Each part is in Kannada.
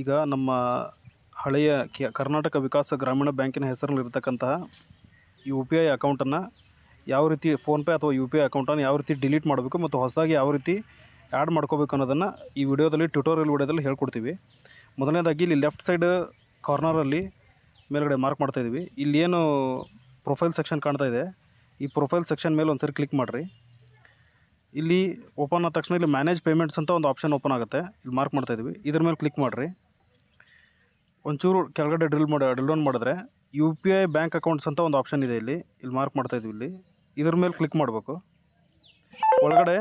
ಈಗ ನಮ್ಮ ಹಳೆಯ ಕರ್ನಾಟಕ ವಿಕಾಸ ಗ್ರಾಮೀಣ ಬ್ಯಾಂಕಿನ ಹೆಸರಲ್ಲಿರ್ತಕ್ಕಂತಹ ಯು ಪಿ ಐ ಅಕೌಂಟನ್ನು ಯಾವ ರೀತಿ ಫೋನ್ಪೇ ಅಥವಾ ಯು ಪಿ ಐ ಅಕೌಂಟನ್ನು ಯಾವ ರೀತಿ ಡಿಲೀಟ್ ಮಾಡಬೇಕು ಮತ್ತು ಹೊಸದಾಗಿ ಯಾವ ರೀತಿ ಆ್ಯಡ್ ಮಾಡ್ಕೋಬೇಕು ಅನ್ನೋದನ್ನು ಈ ವಿಡಿಯೋದಲ್ಲಿ ಟ್ಯುಟೋರಿಯಲ್ ವಿಡಿಯೋದಲ್ಲಿ ಹೇಳ್ಕೊಡ್ತೀವಿ. ಮೊದಲನೇದಾಗಿ ಇಲ್ಲಿ ಲೆಫ್ಟ್ ಸೈಡ್ ಕಾರ್ನರಲ್ಲಿ ಮೇಲ್ಗಡೆ ಮಾರ್ಕ್ ಮಾಡ್ತಾ ಇದ್ದೀವಿ. ಇಲ್ಲಿ ಏನು ಪ್ರೊಫೈಲ್ ಸೆಕ್ಷನ್ ಕಾಣ್ತಾ ಇದೆ. ಈ ಪ್ರೊಫೈಲ್ ಸೆಕ್ಷನ್ ಮೇಲೆ ಒಂದ್ಸರಿ ಕ್ಲಿಕ್ ಮಾಡಿರಿ. ಇಲ್ಲಿ ಓಪನ್ ಆದ ತಕ್ಷಣ ಇಲ್ಲಿ ಮ್ಯಾನೇಜ್ ಪೇಮೆಂಟ್ಸ್ ಅಂತ ಒಂದು ಆಪ್ಷನ್ ಓಪನ್ ಆಗುತ್ತೆ. ಇಲ್ಲಿ ಮಾರ್ಕ್ ಮಾಡ್ತಾ ಇದ್ದೀವಿ. ಇದ್ರ ಮೇಲೆ ಕ್ಲಿಕ್ ಮಾಡಿರಿ. ಒಂಚೂರು ಕೆಳಗಡೆ ಡ್ರಿಲ್ ಮಾಡಿ, ಡ್ರಿಲ್ ಡೌನ್ ಮಾಡಿದ್ರೆ U P I bank accounts ಅಂತ ಒಂದು ಆಪ್ಷನ್ ಇದೆ ಇಲ್ಲಿ. ಇಲ್ಲಿ ಮಾರ್ಕ್ ಮಾಡ್ತಾ ಇದ್ದೀವಿ ಇಲ್ಲಿ. ಇದ್ರ ಮೇಲೆ ಕ್ಲಿಕ್ ಮಾಡಬೇಕು. ಒಳಗಡೆ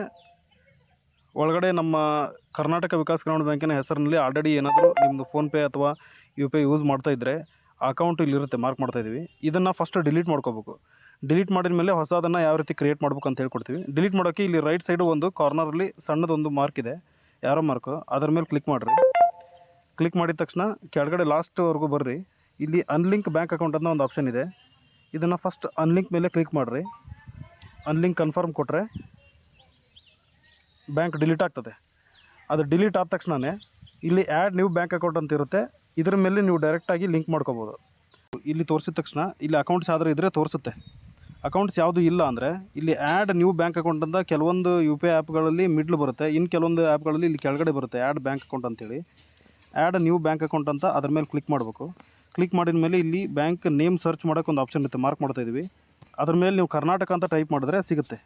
ಒಳಗಡೆ ನಮ್ಮ ಕರ್ನಾಟಕ ವಿಕಾಸ್ ಗ್ರಾಮೀಣ ಬ್ಯಾಂಕಿನ ಹೆಸರಿನಲ್ಲಿ ಆಲ್ರೆಡಿ ಏನಾದರೂ ನಿಮ್ಮದು ಫೋನ್ಪೇ ಅಥವಾ ಯು ಪಿ ಐ ಯೂಸ್ ಮಾಡ್ತಾ ಇದ್ದರೆ ಅಕೌಂಟ್ ಇಲ್ಲಿರುತ್ತೆ ಮಾರ್ಕ್ ಮಾಡ್ತಾ ಇದ್ದೀವಿ. ಇದನ್ನು ಫಸ್ಟ್ ಡಿಲೀಟ್ ಮಾಡ್ಕೋಬೇಕು. ಡಿಲೀಟ್ ಮಾಡಿದ ಮೇಲೆ ಹೊಸದನ್ನು ಯಾವ ರೀತಿ ಕ್ರಿಯೇಟ್ ಮಾಡ್ಬೇಕು ಅಂತ ಹೇಳ್ಕೊಡ್ತೀವಿ. ಡಿಲೀಟ್ ಮಾಡೋಕ್ಕೆ ಇಲ್ಲಿ ರೈಟ್ ಸೈಡು ಒಂದು ಕಾರ್ನರಲ್ಲಿ ಸಣ್ಣದೊಂದು ಮಾರ್ಕ್ ಇದೆ. ಯಾರೋ ಮಾರ್ಕು ಅದ್ರ ಮೇಲೆ ಕ್ಲಿಕ್ ಮಾಡಿರಿ. ಕ್ಲಿಕ್ ಮಾಡಿದ ತಕ್ಷಣ ಕೆಳಗಡೆ ಲಾಸ್ಟ್ವರೆಗೂ ಬರ್ರಿ. ಇಲ್ಲಿ ಅನ್ಲಿಂಕ್ ಬ್ಯಾಂಕ್ ಅಕೌಂಟ್ ಅನ್ನೋ ಒಂದು ಆಪ್ಷನ್ ಇದೆ. ಇದನ್ನು ಫಸ್ಟ್ ಅನ್ಲಿಂಕ್ ಮೇಲೆ ಕ್ಲಿಕ್ ಮಾಡಿರಿ. ಅನ್ಲಿಂಕ್ ಕನ್ಫರ್ಮ್ ಕೊಟ್ಟರೆ ಬ್ಯಾಂಕ್ ಡಿಲೀಟ್ ಆಗ್ತದೆ. ಅದು ಡಿಲೀಟ್ ಆದ ತಕ್ಷಣವೇ ಇಲ್ಲಿ ಆ್ಯಡ್ ನ್ಯೂ ಬ್ಯಾಂಕ್ ಅಕೌಂಟ್ ಅಂತ ಇರುತ್ತೆ. ಇದ್ರ ಮೇಲೆ ನೀವು ಡೈರೆಕ್ಟಾಗಿ ಲಿಂಕ್ ಮಾಡ್ಕೋಬೋದು. ಇಲ್ಲಿ ತೋರಿಸಿದ ತಕ್ಷಣ ಇಲ್ಲಿ ಅಕೌಂಟ್ಸ್ ಯಾವ್ದಾರು ಇದ್ದರೆ ತೋರಿಸುತ್ತೆ. ಅಕೌಂಟ್ಸ್ ಯಾವುದು ಇಲ್ಲ ಅಂದರೆ ಇಲ್ಲಿ ಆ್ಯಡ್ ನ್ಯೂ ಬ್ಯಾಂಕ್ ಅಕೌಂಟ್ ಅಂತ ಕೆಲವೊಂದು ಯು ಪಿ ಐ ಆ್ಯಪ್ಗಳಲ್ಲಿ ಮಿಡ್ಲ್ ಬರುತ್ತೆ. ಇನ್ನು ಕೆಲವೊಂದು ಆ್ಯಪ್ಗಳಲ್ಲಿ ಇಲ್ಲಿ ಕೆಳಗಡೆ ಬರುತ್ತೆ ಆ್ಯಡ್ ಬ್ಯಾಂಕ್ ಅಕೌಂಟ್ ಅಂತೇಳಿ. ಆ್ಯಡ್ ನ್ಯೂ ಬ್ಯಾಂಕ್ ಅಕೌಂಟ್ ಅಂತ ಅದ್ರ ಮೇಲೆ ಕ್ಲಿಕ್ ಮಾಡಬೇಕು. ಕ್ಲಿಕ್ ಮಾಡಿದ ಮೇಲೆ ಇಲ್ಲಿ ಬ್ಯಾಂಕ್ ನೇಮ್ ಸರ್ಚ್ ಮಾಡೋಕೆ ಒಂದು ಆಪ್ಷನ್ ಇರುತ್ತೆ. ಮಾರ್ಕ್ ಮಾಡ್ತಾ ಇದ್ದೀವಿ ಅದ್ರ ಮೇಲೆ ನೀವು ಕರ್ನಾಟಕ ಅಂತ ಟೈಪ್ ಮಾಡಿದ್ರೆ ಸಿಗುತ್ತೆ.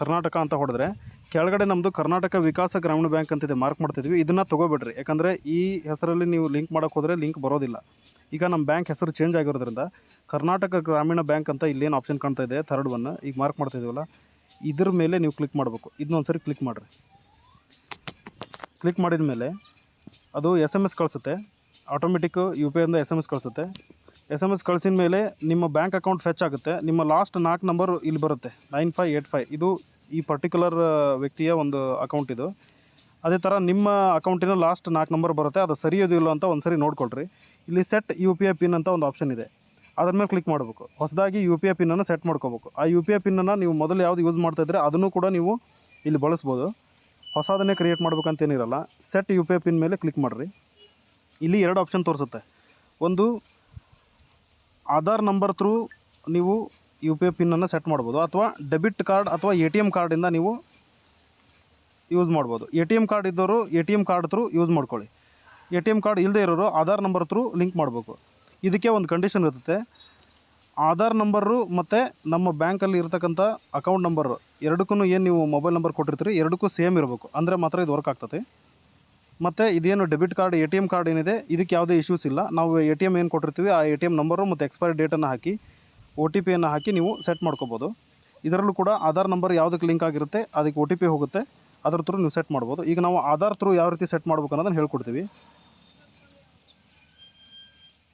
ಕರ್ನಾಟಕ ಅಂತ ಹೊಡೆದ್ರೆ ಕೆಳಗಡೆ ನಮ್ಮದು ಕರ್ನಾಟಕ ವಿಕಾಸ ಗ್ರಾಮೀಣ ಬ್ಯಾಂಕ್ ಅಂತಿದೆ ಮಾರ್ಕ್ ಮಾಡ್ತಿದ್ವಿ ಇದನ್ನು ತೊಗೋಬೇಡ್ರಿ. ಯಾಕಂದರೆ ಈ ಹೆಸರಲ್ಲಿ ನೀವು ಲಿಂಕ್ ಮಾಡೋಕೆ ಹೋದರೆ ಲಿಂಕ್ ಬರೋದಿಲ್ಲ. ಈಗ ನಮ್ಮ ಬ್ಯಾಂಕ್ ಹೆಸರು ಚೇಂಜ್ ಆಗಿರೋದ್ರಿಂದ ಕರ್ನಾಟಕ ಗ್ರಾಮೀಣ ಬ್ಯಾಂಕ್ ಅಂತ ಇಲ್ಲೇನು ಆಪ್ಷನ್ ಕಾಣ್ತಾ ಇದೆ ಥರ್ಡ್ ಒನ್ ಈಗ ಮಾರ್ಕ್ ಮಾಡ್ತಾ ಇದೀವಲ್ಲ ಇದ್ರ ಮೇಲೆ ನೀವು ಕ್ಲಿಕ್ ಮಾಡಬೇಕು. ಇದನ್ನೊಂದು ಸರಿ ಕ್ಲಿಕ್ ಮಾಡಿರಿ. ಕ್ಲಿಕ್ ಮಾಡಿದ ಮೇಲೆ ಅದು ಎಸ್ ಎಂ ಎಸ್ ಕಳಿಸುತ್ತೆ. ಆಟೋಮೆಟಿಕ್ ಯು ಪಿ ಐಯಿಂದ ಎಸ್ ಎಂ ಎಸ್ ಕಳಿಸುತ್ತೆ. ಎಸ್ ಎಂ ಎಸ್ ಕಳಿಸಿದ ಮೇಲೆ ನಿಮ್ಮ ಬ್ಯಾಂಕ್ ಅಕೌಂಟ್ ಫೆಚ್ ಆಗುತ್ತೆ. ನಿಮ್ಮ ಲಾಸ್ಟ್ ನಾಲ್ಕು ನಂಬರ್ ಇಲ್ಲಿ ಬರುತ್ತೆ. ನೈನ್ ಫೈವ್ ಏಯ್ಟ್ ಫೈವ್ ಇದು ಈ ಪರ್ಟಿಕ್ಯುಲರ್ ವ್ಯಕ್ತಿಯ ಒಂದು ಅಕೌಂಟ್ ಇದು. ಅದೇ ಥರ ನಿಮ್ಮ ಅಕೌಂಟಿನ ಲಾಸ್ಟ್ ನಾಲ್ಕು ನಂಬರ್ ಬರುತ್ತೆ. ಅದು ಸರಿಯೋದಿಲ್ಲ ಅಂತ ಒಂದು ಸರಿ ನೋಡ್ಕೊಳ್ರಿ. ಇಲ್ಲಿ set U P I pin ಅಂತ ಒಂದು ಆಪ್ಷನ್ ಇದೆ. ಅದ್ರ ಮೇಲೆ ಕ್ಲಿಕ್ ಮಾಡಬೇಕು. ಹೊಸದಾಗಿ ಯು ಪಿ ಐ ಪಿನ್ನನ್ನು ಸೆಟ್ ಮಾಡ್ಕೋಬೇಕು. ಆ ಯು ಪಿ ಐ ಪಿನ್ನನ್ನು ನೀವು ಮೊದಲು ಯಾವುದು ಯೂಸ್ ಮಾಡ್ತಾ ಇದ್ರೆ ಅದನ್ನು ಕೂಡ ನೀವು ಇಲ್ಲಿ ಬಳಸ್ಬೋದು. ಹೊಸದನ್ನೇ create ಮಾಡ್ಬೇಕಂತೇನಿರಲ್ಲ set U P I pin ಮೇಲೆ ಕ್ಲಿಕ್ ಮಾಡಿರಿ. ಇಲ್ಲಿ ಎರಡು ಆಪ್ಷನ್ ತೋರಿಸುತ್ತೆ. ಒಂದು ಆಧಾರ್ ನಂಬರ್ ಥ್ರೂ ನೀವು ಯು ಪಿ ಐ ಪಿನ್ನನ್ನು ಸೆಟ್ ಮಾಡ್ಬೋದು. ಅಥವಾ ಡೆಬಿಟ್ ಕಾರ್ಡ್ ಅಥವಾ ಎ ಟಿ ಎಂ ಕಾರ್ಡಿಂದ ನೀವು ಯೂಸ್ ಮಾಡ್ಬೋದು. ಎ ಟಿ ಎಂ ಕಾರ್ಡ್ ಇದ್ದವರು A T M card through use ಮಾಡ್ಕೊಳ್ಳಿ. ಎ ಟಿ ಎಂ ಕಾರ್ಡ್ ಇಲ್ಲದೇ ಇರೋರು ಆಧಾರ್ ನಂಬರ್ ಥ್ರೂ ಲಿಂಕ್ ಮಾಡಬೇಕು. ಇದಕ್ಕೆ ಒಂದು ಕಂಡೀಷನ್ ಇರುತ್ತೆ. ಆಧಾರ್ ನಂಬರು ಮತ್ತು ನಮ್ಮ ಬ್ಯಾಂಕಲ್ಲಿ ಇರತಕ್ಕಂಥ ಅಕೌಂಟ್ ನಂಬರು ಎರಡಕ್ಕೂ ಏನು ನೀವು ಮೊಬೈಲ್ ನಂಬರ್ ಕೊಟ್ಟಿರ್ತೀರಿ, ಎರಡಕ್ಕೂ ಸೇಮ್ ಇರಬೇಕು. ಅಂದರೆ ಮಾತ್ರ ಇದು ವರ್ಕ್ ಆಗ್ತದೆ ಮತ್ತು ಇದೇನು debit card A T M card ಏನಿದೆ, ಇದಕ್ಕೆ ಯಾವುದೇ ಇಶ್ಯೂಸ್ ಇಲ್ಲ. ನಾವು ಎ ಟಿ ಎಂ ಏನು ಕೊಟ್ಟಿರ್ತೀವಿ, ಆ ಎ ಟಿ ಎಂ ನಂಬರು ಮತ್ತು ಎಕ್ಸ್ಪೈರಿ ಡೇಟನ್ನು ಹಾಕಿ ಒ ಟಿ ಪಿಯನ್ನು ಹಾಕಿ ನೀವು ಸೆಟ್ ಮಾಡ್ಕೋಬೋದು. ಇದರಲ್ಲೂ ಕೂಡ ಆಧಾರ್ ನಂಬರ್ ಯಾವುದಕ್ಕೆ ಲಿಂಕ್ ಆಗಿರುತ್ತೆ, ಅದಕ್ಕೆ ಒ ಟಿ ಪಿ ಹೋಗುತ್ತೆ. ಅದ್ರ ಥ್ರೂ ನೀವು ಸೆಟ್ ಮಾಡ್ಬೋದು. ಈಗ ನಾವು ಆಧಾರ್ ಥ್ರೂ ಯಾವ ರೀತಿ ಸೆಟ್ ಮಾಡ್ಬೇಕು ಅನ್ನೋದನ್ನು ಹೇಳ್ಕೊಡ್ತೀವಿ.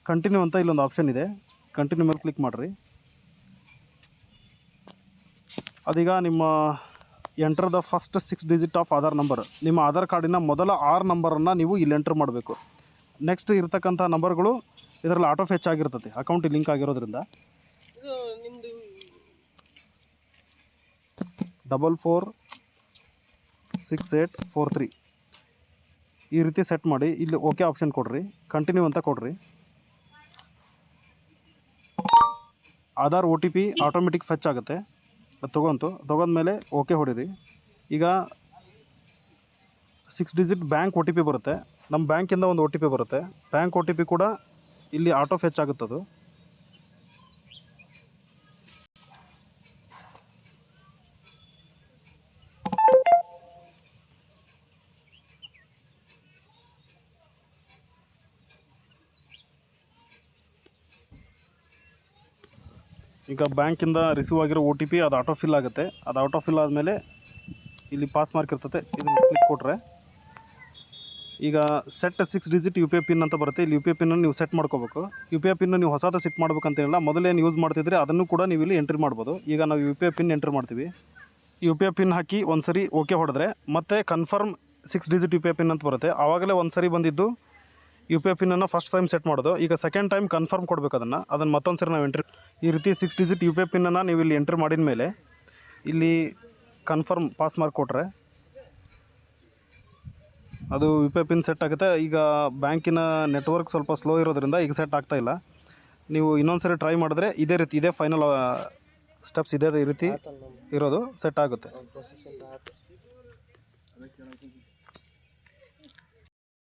ಕಂಟಿನ್ಯೂ ಅಂತ ಇಲ್ಲೊಂದು ಆಪ್ಷನ್ ಇದೆ. ಕಂಟಿನ್ಯೂ ಮೇಲೆ ಕ್ಲಿಕ್ ಮಾಡಿರಿ. ಅದೀಗ ನಿಮ್ಮ enter the first six digit of Aadhaar number ನಿಮ್ಮ ಆಧಾರ್ ಕಾರ್ಡಿನ ಮೊದಲ ಆರು ನಂಬರನ್ನು ನೀವು ಇಲ್ಲಿ ಎಂಟರ್ ಮಾಡಬೇಕು. ನೆಕ್ಸ್ಟ್ ಇರ್ತಕ್ಕಂಥ ನಂಬರ್ಗಳು ಇದರಲ್ಲಿ ಆಟೋ ಫೆಚ್ ಆಗಿರ್ತದೆ. ಅಕೌಂಟ್ ಲಿಂಕ್ ಆಗಿರೋದ್ರಿಂದ. Double four six eight four three ಈ ರೀತಿ ಸೆಟ್ ಮಾಡಿ. ಇಲ್ಲಿ ಓಕೆ ಆಪ್ಷನ್ ಕೊಡ್ರಿ. ಕಂಟಿನ್ಯೂ ಅಂತ ಕೊಡ್ರಿ. Aadhaar O T P automatic fetch ಆಗುತ್ತೆ. ಅದು ತೊಗೊಂತು. ತೊಗೊಂಡ್ಮೇಲೆ ಓಕೆ ಹೊಡೀರಿ. ಈಗ six digit bank O T P ಬರುತ್ತೆ. ನಮ್ಮ ಬ್ಯಾಂಕಿಂದ ಒಂದು ಒ ಟಿ ಪಿ ಬರುತ್ತೆ. ಬ್ಯಾಂಕ್ ಒ ಟಿ ಪಿ ಕೂಡ ಇಲ್ಲಿ ಆಟೋ ಫೆಚ್ ಆಗುತ್ತದು. ಈಗ ಬ್ಯಾಂಕಿಂದ ರಿಸೀವ್ ಆಗಿರೋ ಒ ಟಿ ಪಿ ಅದು ಆಟೋ ಫಿಲ್ ಆಗುತ್ತೆ. ಅದು ಆಟೋ ಫಿಲ್ ಆದಮೇಲೆ ಇಲ್ಲಿ ಪಾಸ್ ಮಾರ್ಕ್ ಇರ್ತದೆ. ಇದನ್ನು ಕ್ಲಿಕ್ ಕೊಟ್ಟರೆ ಈಗ set six digit U P I pin ಅಂತ ಬರುತ್ತೆ. ಇಲ್ಲಿ ಯು ಪಿ ಐ ಪಿನ್ನ ನೀವು ಸೆಟ್ ಮಾಡ್ಕೋಬೇಕು. ಯು ಪಿ ಐ ಪಿನ್ನ ನೀವು ಹೊಸದ ಸೆಟ್ ಮಾಡ್ಬೇಕಂತೇನಿಲ್ಲ ಮೊದಲೇನು ಯೂಸ್ ಮಾಡ್ತಿದ್ರೆ ಅದನ್ನು ಕೂಡ ನೀವು ಇಲ್ಲಿ ಎಂಟ್ರಿ ಮಾಡ್ಬೋದು. ಈಗ ನಾವು U P I pin entry ಮಾಡ್ತೀವಿ. ಯು ಪಿ ಐ ಪಿನ್ ಹಾಕಿ ಒಂದು ಸರಿ ಓಕೆ ಹೊಡೆದ್ರೆ ಮತ್ತೆ confirm six digit U P I pin ಅಂತ ಬರುತ್ತೆ. ಆವಾಗಲೇ ಒಂದು ಸರಿ ಬಂದಿದ್ದು ಯು ಪಿ ಐ ಪಿನ್ನನ್ನು ಫಸ್ಟ್ ಟೈಮ್ ಸೆಟ್ ಮಾಡೋದು. ಈಗ ಸೆಕೆಂಡ್ ಟೈಮ್ ಕನ್ಫರ್ಮ್ ಕೊಡಬೇಕು ಅದನ್ನು. ಅದನ್ನು ಮತ್ತೊಂದು ಸರಿ ನಾವು ಎಂಟ್ರಿ ಈ ರೀತಿ six digit U P I ಪಿನ್ನನ್ನು ನೀವು ಇಲ್ಲಿ ಎಂಟ್ರಿ ಮಾಡಿದ ಮೇಲೆ ಇಲ್ಲಿ ಕನ್ಫರ್ಮ್ ಪಾಸ್ ಮಾರ್ಕ್ ಕೊಟ್ಟರೆ ಅದು U P I pin set ಆಗುತ್ತೆ. ಈಗ ಬ್ಯಾಂಕಿನ ನೆಟ್ವರ್ಕ್ ಸ್ವಲ್ಪ ಸ್ಲೋ ಇರೋದ್ರಿಂದ ಈಗ ಸೆಟ್ ಆಗ್ತಾ ಇಲ್ಲ. ನೀವು ಇನ್ನೊಂದು ಸರಿ ಟ್ರೈ ಮಾಡಿದ್ರೆ ಇದೇ ರೀತಿ ಇದೇ ಫೈನಲ್ ಸ್ಟೆಪ್ಸ್ ಇದೇ ರೀತಿ ಇರೋದು ಸೆಟ್ ಆಗುತ್ತೆ.